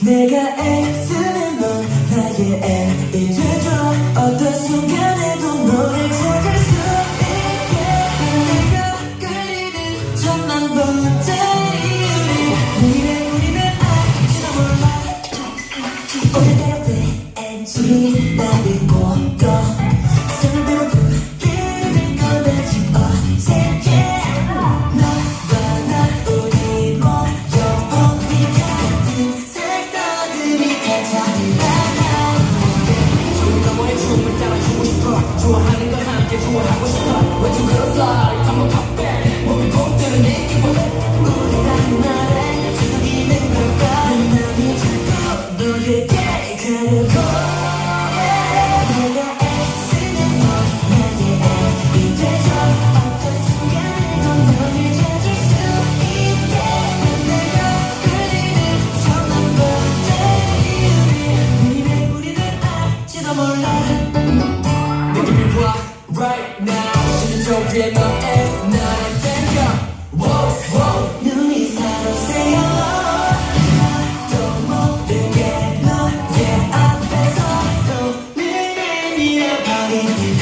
내가 애쓰는 넌 나의 L이 되줘 어떤 순간에도 너를 찾을 수 있게. 내가 끌리는 천만 번째 이게 좋아하고 싶어. 왜좀 그럴싸 한번 컵백 몸이 봄뜨는 내 기분 우리가 나를 계속 있는 걸까? 내 맘이 자꾸 너에게 가는 걸 right now 심장 위에 너의 나를 땡겨 wow, wow. 눈이 사로세요. 또 못들게 너의 앞에서 손을 내밀어 버린